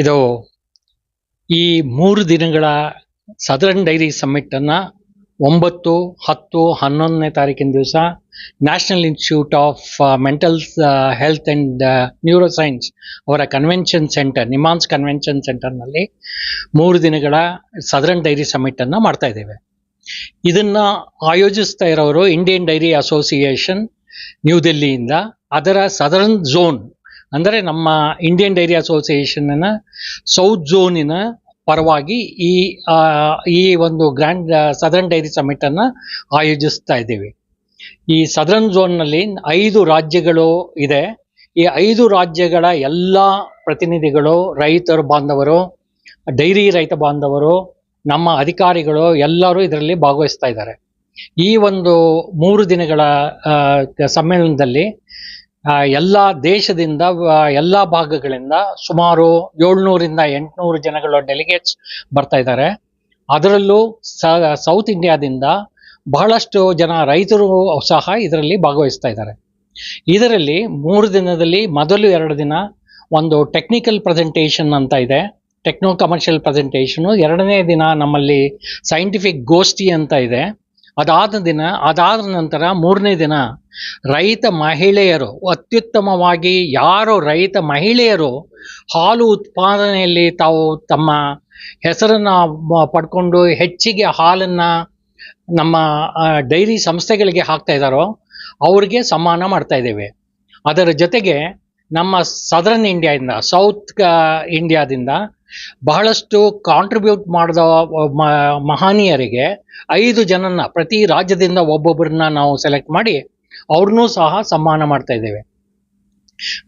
ಇದು, ಈ ಮೂರು ದಿನಗಳ ಸದರನ್ ಡೈರಿ ಸಮ್ಮಿಟನ್ನು ಒಂಬತ್ತು, ಹತ್ತು, ಹನ್ನೊಂದನೇ ತಾರೀಕಿನ ದಿವಸ national institute of mental health and neuroscience ಅವರ ಕನ್ವೆನ್ಷನ್ ಸೆಂಟರ್, ನಿಮಾನ್ಸ್ ಕನ್ವೆನ್ಷನ್ ಸೆಂಟರ್ನಲ್ಲಿ ಮೂರು ದಿನಗಳ ಸದರನ್ ಡೈರಿ ಸಮ್ಮಿಟನ್ನು ಮಾಡ್ತಾ ಇದ್ದೇವೆ. ಇದನ್ನ ಆಯೋಜಿಸ್ತಾ ಇರೋರು ಇಂಡಿಯನ್ ಡೈರಿ ಅಸೋಸಿಯೇಷನ್, ನ್ಯೂ ದಿಲ್ಲಿಯಿಂದ. ಅದರ ಸದರನ್ ಝೋನ್ ಅಂದರೆ ನಮ್ಮ ಇಂಡಿಯನ್ ಡೈರಿ ಅಸೋಸಿಯೇಷನ್ನ ಸೌತ್ ಝೋನಿನ ಪರವಾಗಿ ಈ ಈ ಒಂದು ಗ್ರ್ಯಾಂಡ್ ಸದರ್ನ್ ಡೈರಿ ಸಮಿಟ್ ಅನ್ನ ಆಯೋಜಿಸ್ತಾ ಇದ್ದೀವಿ. ಈ ಸದರ್ನ್ ಝೋನ್ನಲ್ಲಿ ಐದು ರಾಜ್ಯಗಳು ಇದೆ. ಈ ಐದು ರಾಜ್ಯಗಳ ಎಲ್ಲ ಪ್ರತಿನಿಧಿಗಳು, ರೈತರು, ಬಾಂಧವರು, ಡೈರಿ ರೈತ ಬಾಂಧವರು, ನಮ್ಮ ಅಧಿಕಾರಿಗಳು ಎಲ್ಲರೂ ಇದರಲ್ಲಿ ಭಾಗವಹಿಸ್ತಾ ಇದ್ದಾರೆ. ಈ ಒಂದು ಮೂರು ದಿನಗಳ ಸಮ್ಮೇಳನದಲ್ಲಿ ಎಲ್ಲ ದೇಶದಿಂದ ಎಲ್ಲ ಭಾಗಗಳಿಂದ ಸುಮಾರು ಏಳ್ನೂರಿಂದ ಎಂಟುನೂರು ಜನಗಳು ಡೆಲಿಗೇಟ್ಸ್ ಬರ್ತಾ ಇದ್ದಾರೆ. ಅದರಲ್ಲೂ ಸೌತ್ ಇಂಡಿಯಾದಿಂದ ಬಹಳಷ್ಟು ಜನ ರೈತರು ಸಹ ಇದರಲ್ಲಿ ಭಾಗವಹಿಸ್ತಾ ಇದ್ದಾರೆ. ಇದರಲ್ಲಿ ಮೂರು ದಿನದಲ್ಲಿ ಮೊದಲು ಎರಡು ದಿನ ಒಂದು ಟೆಕ್ನಿಕಲ್ ಪ್ರೆಸೆಂಟೇಷನ್ ಅಂತ ಇದೆ. ಟೆಕ್ನೋ ಕಮರ್ಷಿಯಲ್ ಪ್ರೆಸೆಂಟೇಷನು ಎರಡನೇ ದಿನ ನಮ್ಮಲ್ಲಿ ಸೈಂಟಿಫಿಕ್ ಗೋಷ್ಠಿ ಅಂತ ಇದೆ. ಅದಾದ ದಿನ, ಅದಾದ ನಂತರ ಮೂರನೇ ದಿನ ರೈತ ಮಹಿಳೆಯರು, ಅತ್ಯುತ್ತಮವಾಗಿ ಯಾರು ರೈತ ಮಹಿಳೆಯರು ಹಾಲು ಉತ್ಪಾದನೆಯಲ್ಲಿ ತಾವು ತಮ್ಮ ಹೆಸರನ್ನು ಪಡ್ಕೊಂಡು ಹೆಚ್ಚಿಗೆ ಹಾಲನ್ನು ನಮ್ಮ ಡೈರಿ ಸಂಸ್ಥೆಗಳಿಗೆ ಹಾಕ್ತಾ ಇದ್ದಾರೋ, ಅವ್ರಿಗೆ ಸಮ್ಮಾನ ಮಾಡ್ತಾ ಇದ್ದೇವೆ. ಅದರ ಜೊತೆಗೆ ನಮ್ಮ ಸದರ್ನ್ ಇಂಡಿಯಾದಿಂದ, ಸೌತ್ ಇಂಡಿಯಾದಿಂದ ಬಹಳಷ್ಟು ಕಾಂಟ್ರಿಬ್ಯೂಟ್ ಮಾಡಿದ ಮಹನೀಯರಿಗೆ ಐದು ಜನನ್ನ ಪ್ರತಿ ರಾಜ್ಯದಿಂದ ಒಬ್ಬೊಬ್ಬರನ್ನ ನಾವು ಸೆಲೆಕ್ಟ್ ಮಾಡಿ ಅವ್ರನ್ನೂ ಸಹ ಸಮ್ಮಾನ ಮಾಡ್ತಾ ಇದ್ದೇವೆ.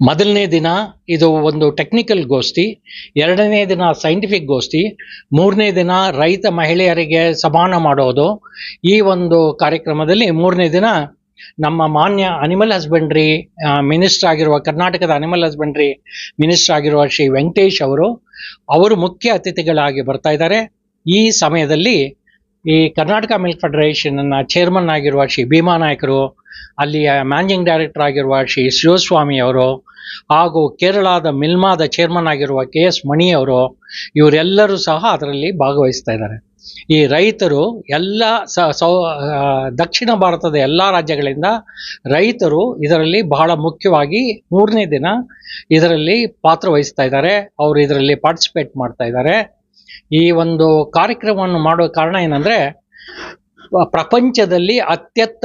ಮೊದಲನೇ ದಿನ ಇದು ಒಂದು ಟೆಕ್ನಿಕಲ್ ಗೋಷ್ಠಿ, ಎರಡನೇ ದಿನ ಸೈಂಟಿಫಿಕ್ ಗೋಷ್ಠಿ, ಮೂರನೇ ದಿನ ರೈತ ಮಹಿಳೆಯರಿಗೆ ಸಮಾನ ಮಾಡೋದು. ಈ ಒಂದು ಕಾರ್ಯಕ್ರಮದಲ್ಲಿ ಮೂರನೇ ದಿನ ನಮ್ಮ ಮಾನ್ಯ ಅನಿಮಲ್ ಹಸ್ಬೆಂಡ್ರಿ ಮಿನಿಸ್ಟರ್ ಆಗಿರುವ ಕರ್ನಾಟಕದ ಅನಿಮಲ್ ಹಸ್ಬೆಂಡ್ರಿ ಮಿನಿಸ್ಟರ್ ಆಗಿರುವ ಶ್ರೀ ವೆಂಕಟೇಶ್ ಅವರು ಅವರು ಮುಖ್ಯ ಅತಿಥಿಗಳಾಗಿ ಬರ್ತಾ ಇದ್ದಾರೆ. ಈ ಸಮಯದಲ್ಲಿ ಈ ಕರ್ನಾಟಕ ಮಿಲ್ಕ್ ಫೆಡರೇಷನ್ ಚೇರ್ಮನ್ ಆಗಿರುವ ಶ್ರೀ ಭೀಮಾ ನಾಯಕರು ಅಲ್ಲಿಯ ಮ್ಯಾನೇಜಿಂಗ್ ಡೈರೆಕ್ಟರ್ ಆಗಿರುವ ಶ್ರೀ ಶಿವಸ್ವಾಮಿ ಅವರು, ಹಾಗೂ ಕೇರಳದ ಮಿಲ್ಮಾದ ಚೇರ್ಮನ್ ಆಗಿರುವ ಕೆ ಎಸ್ ಮಣಿ ಅವರು, ಇವರೆಲ್ಲರೂ ಸಹ ಅದರಲ್ಲಿ ಭಾಗವಹಿಸ್ತಾ ಇದ್ದಾರೆ. ಈ ರೈತರು ಎಲ್ಲ ಸೌ ದಕ್ಷಿಣ ಭಾರತದ ಎಲ್ಲ ರಾಜ್ಯಗಳಿಂದ ರೈತರು ಇದರಲ್ಲಿ ಬಹಳ ಮುಖ್ಯವಾಗಿ ಮೂರನೇ ದಿನ ಇದರಲ್ಲಿ ಪಾತ್ರ ವಹಿಸ್ತಾ ಇದ್ದಾರೆ. ಅವರು ಇದರಲ್ಲಿ ಪಾರ್ಟಿಸಿಪೇಟ್ ಮಾಡ್ತಾ ಇದ್ದಾರೆ. ಈ ಒಂದು ಕಾರ್ಯಕ್ರಮವನ್ನು ಮಾಡುವ ಕಾರಣ ಏನಂದ್ರೆ ಪ್ರಪಂಚದಲ್ಲಿ ಅತ್ಯಂತ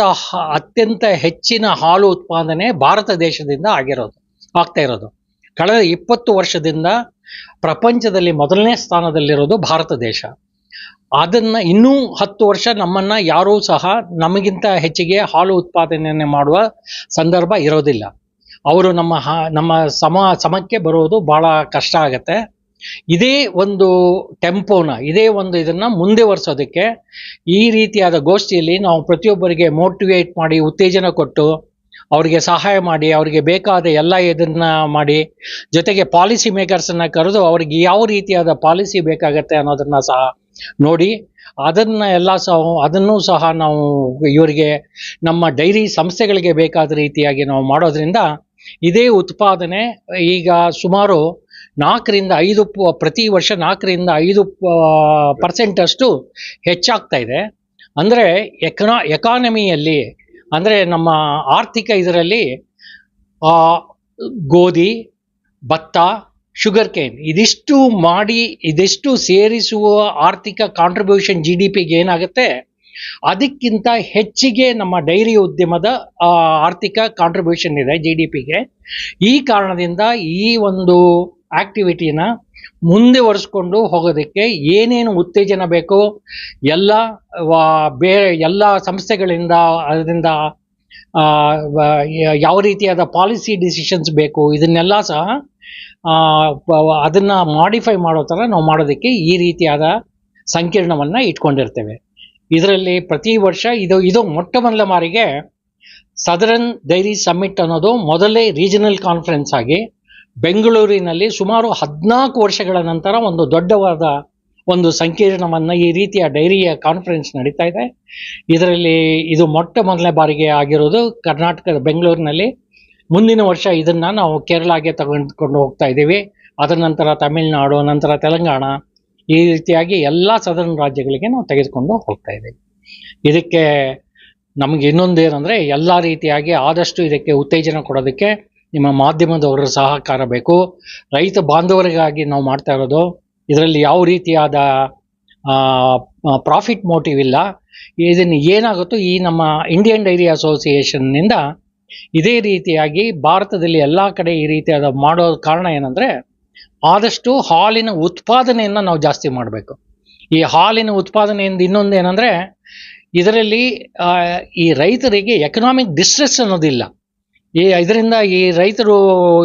ಅತ್ಯಂತ ಹೆಚ್ಚಿನ ಹಾಲು ಉತ್ಪಾದನೆ ಭಾರತ ದೇಶದಿಂದ ಆಗಿರೋದು, ಆಗ್ತಾ ಇರೋದು. ಕಳೆದ ಇಪ್ಪತ್ತು ವರ್ಷದಿಂದ ಪ್ರಪಂಚದಲ್ಲಿ ಮೊದಲನೇ ಸ್ಥಾನದಲ್ಲಿರೋದು ಭಾರತ ದೇಶ. ಅದನ್ನ ಇನ್ನೂ ಹತ್ತು ವರ್ಷ ನಮ್ಮನ್ನ ಯಾರೂ ಸಹ ನಮಗಿಂತ ಹೆಚ್ಚಿಗೆ ಹಾಲು ಉತ್ಪಾದನೆಯನ್ನು ಮಾಡುವ ಸಂದರ್ಭ ಇರೋದಿಲ್ಲ. ಅವರು ನಮ್ಮ ಹಾ- ನಮ್ಮ ಸಮ, ಸಮಕ್ಕೆ ಬರೋದು ಬಹಳ ಕಷ್ಟ ಆಗತ್ತೆ. ಇದೇ ಒಂದು ಟೆಂಪೋನ, ಇದೇ ಒಂದು ಇದನ್ನು ಮುಂದೆ ವರ್ಸೋದಕ್ಕೆ ಈ ರೀತಿಯಾದ ಗೋಷ್ಠಿಯಲ್ಲಿ ನಾವು ಪ್ರತಿಯೊಬ್ಬರಿಗೆ ಮೋಟಿವೇಟ್ ಮಾಡಿ, ಉತ್ತೇಜನ ಕೊಟ್ಟು, ಅವರಿಗೆ ಸಹಾಯ ಮಾಡಿ, ಅವರಿಗೆ ಬೇಕಾದ ಎಲ್ಲ ಇದನ್ನ ಮಾಡಿ, ಜೊತೆಗೆ ಪಾಲಿಸಿ ಮೇಕರ್ಸನ್ನು ಕರೆದು ಅವರಿಗೆ ಯಾವ ರೀತಿಯಾದ ಪಾಲಿಸಿ ಬೇಕಾಗತ್ತೆ ಅನ್ನೋದನ್ನ ಸಹ ನೋಡಿ, ಅದನ್ನ ಎಲ್ಲ ಸಹ, ಅದನ್ನು ಸಹ ನಾವು ಇವರಿಗೆ ನಮ್ಮ ಡೈರಿ ಸಂಸ್ಥೆಗಳಿಗೆ ಬೇಕಾದ ರೀತಿಯಾಗಿ ನಾವು ಮಾಡೋದ್ರಿಂದ ಇದೇ ಉತ್ಪಾದನೆ ಈಗ ಸುಮಾರು ನಾಲ್ಕರಿಂದ ಐದು ಪ್ರತಿ ವರ್ಷ ನಾಲ್ಕರಿಂದ ಐದು ಪರ್ಸೆಂಟ್ ಅಷ್ಟು ಹೆಚ್ಚಾಗ್ತಾ ಇದೆ. ಅಂದರೆ ಎಕನಾ, ಎಕಾನಮಿಯಲ್ಲಿ, ಅಂದರೆ ನಮ್ಮ ಆರ್ಥಿಕ ಇದರಲ್ಲಿ ಗೋಧಿ, ಭತ್ತ ಶುಗರ್ ಕೇನ್ ಇದಿಷ್ಟು ಮಾಡಿ, ಇದಿಷ್ಟು ಸೇರಿಸುವ ಆರ್ಥಿಕ ಕಾಂಟ್ರಿಬ್ಯೂಷನ್ ಜಿ ಡಿ ಪಿಗೆ ಏನಾಗುತ್ತೆ? ಅದಕ್ಕಿಂತ ಹೆಚ್ಚಿಗೆ ನಮ್ಮ ಡೈರಿ ಉದ್ಯಮದ ಆರ್ಥಿಕ ಕಾಂಟ್ರಿಬ್ಯೂಷನ್ ಇದೆ ಜಿ ಡಿ ಪಿಗೆ ಈ ಕಾರಣದಿಂದ ಈ ಒಂದು ಆಕ್ಟಿವಿಟಿನ ಮುಂದೆ ಒರೆಸ್ಕೊಂಡು ಹೋಗೋದಕ್ಕೆ ಏನೇನು ಉತ್ತೇಜನ ಬೇಕು ಎಲ್ಲ ಬೇರೆ ಎಲ್ಲ ಸಂಸ್ಥೆಗಳಿಂದ, ಅದರಿಂದ ಯಾವ ರೀತಿಯಾದ ಪಾಲಿಸಿ ಡಿಸಿಷನ್ಸ್ ಬೇಕು, ಇದನ್ನೆಲ್ಲ ಸಹ ಅದನ್ನ ಮಾಡಿಫೈ ಮಾಡೋ ಥರ ನಾವು ಮಾಡೋದಕ್ಕೆ ಈ ರೀತಿಯಾದ ಸಂಕೀರ್ಣವನ್ನು ಇಟ್ಕೊಂಡಿರ್ತೇವೆ. ಇದರಲ್ಲಿ ಪ್ರತಿ ವರ್ಷ ಇದು ಇದು ಮೊಟ್ಟ ಮೊದಲ ಮಾರಿಗೆ ಸದರನ್ ಡೈರಿ ಸಮ್ಮಿಟ್ ಅನ್ನೋದು ಮೊದಲೇ ರೀಜನಲ್ ಕಾನ್ಫರೆನ್ಸ್ ಆಗಿ ಬೆಂಗಳೂರಿನಲ್ಲಿ ಸುಮಾರು ಹದಿನಾಲ್ಕು ವರ್ಷಗಳ ನಂತರ ಒಂದು ದೊಡ್ಡವಾದ ಒಂದು ಸಂಕೀರ್ಣವನ್ನು ಈ ರೀತಿಯ ಡೈರಿಯ ಕಾನ್ಫರೆನ್ಸ್ ನಡೀತಾ ಇದೆ. ಇದರಲ್ಲಿ ಇದು ಮೊಟ್ಟ ಮೊದಲನೇ ಬಾರಿಗೆ ಆಗಿರೋದು ಕರ್ನಾಟಕದ ಬೆಂಗಳೂರಿನಲ್ಲಿ. ಮುಂದಿನ ವರ್ಷ ಇದನ್ನು ನಾವು ಕೇರಳಗೆ ತಗೊಂಡ್ಕೊಂಡು ಹೋಗ್ತಾ ಇದ್ದೀವಿ. ಅದರ ನಂತರ ತಮಿಳುನಾಡು, ನಂತರ ತೆಲಂಗಾಣ, ಈ ರೀತಿಯಾಗಿ ಎಲ್ಲ ಸದರ್ನ್ ರಾಜ್ಯಗಳಿಗೆ ನಾವು ತೆಗೆದುಕೊಂಡು ಹೋಗ್ತಾ ಇದ್ದೀವಿ. ಇದಕ್ಕೆ ನಮಗೆ ಇನ್ನೊಂದು ಏನಂದರೆ ಎಲ್ಲ ರೀತಿಯಾಗಿ ಆದಷ್ಟು ಇದಕ್ಕೆ ಉತ್ತೇಜನ ಕೊಡೋದಕ್ಕೆ ನಿಮ್ಮ ಮಾಧ್ಯಮದವರ ಸಹಕಾರ ಬೇಕು. ರೈತ ಬಾಂಧವರಿಗಾಗಿ ನಾವು ಮಾಡ್ತಾ ಇರೋದು, ಇದರಲ್ಲಿ ಯಾವ ರೀತಿಯಾದ ಪ್ರಾಫಿಟ್ ಮೋಟಿವ್ ಇಲ್ಲ. ಇದನ್ನು ಏನಾಗುತ್ತೋ ಈ ನಮ್ಮ ಇಂಡಿಯನ್ ಡೈರಿ ಅಸೋಸಿಯೇಷನ್ನಿಂದ ಇದೇ ರೀತಿಯಾಗಿ ಭಾರತದಲ್ಲಿ ಎಲ್ಲ ಕಡೆ ಈ ರೀತಿಯಾದ ಮಾಡೋ ಕಾರಣ ಏನಂದರೆ, ಆದಷ್ಟು ಹಾಲಿನ ಉತ್ಪಾದನೆಯನ್ನು ನಾವು ಜಾಸ್ತಿ ಮಾಡಬೇಕು. ಈ ಹಾಲಿನ ಉತ್ಪಾದನೆಯಿಂದ ಇನ್ನೊಂದು ಏನಂದರೆ, ಇದರಲ್ಲಿ ಈ ರೈತರಿಗೆ ಎಕನಾಮಿಕ್ ಡಿಸ್ಟ್ರೆಸ್ ಅನ್ನೋದಿಲ್ಲ. ಈ ಇದರಿಂದ ಈ ರೈತರು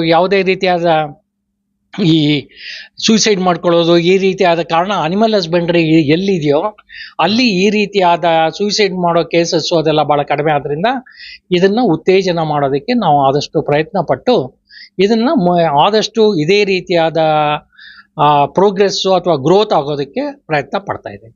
ಯಾವುದೇ ರೀತಿಯಾದ ಈ ಸೂಸೈಡ್ ಮಾಡ್ಕೊಳ್ಳೋದು ಈ ರೀತಿಯಾದ ಕಾರಣ ಅನಿಮಲ್ ಹಸ್ಬೆಂಡ್ರಿ ಎಲ್ಲಿದೆಯೋ ಅಲ್ಲಿ ಈ ರೀತಿಯಾದ ಸೂಸೈಡ್ ಮಾಡೋ ಕೇಸಸ್ಸು ಅದೆಲ್ಲ ಭಾಳ ಕಡಿಮೆ ಆದ್ದರಿಂದ ಇದನ್ನು ಉತ್ತೇಜನ ಮಾಡೋದಕ್ಕೆ ನಾವು ಆದಷ್ಟು ಪ್ರಯತ್ನ ಪಟ್ಟು ಇದನ್ನು ಆದಷ್ಟು ಇದೇ ರೀತಿಯಾದ ಪ್ರೋಗ್ರೆಸ್ಸು ಅಥವಾ ಗ್ರೋತ್ ಆಗೋದಕ್ಕೆ ಪ್ರಯತ್ನ ಪಡ್ತಾ ಇದ್ದೀವಿ.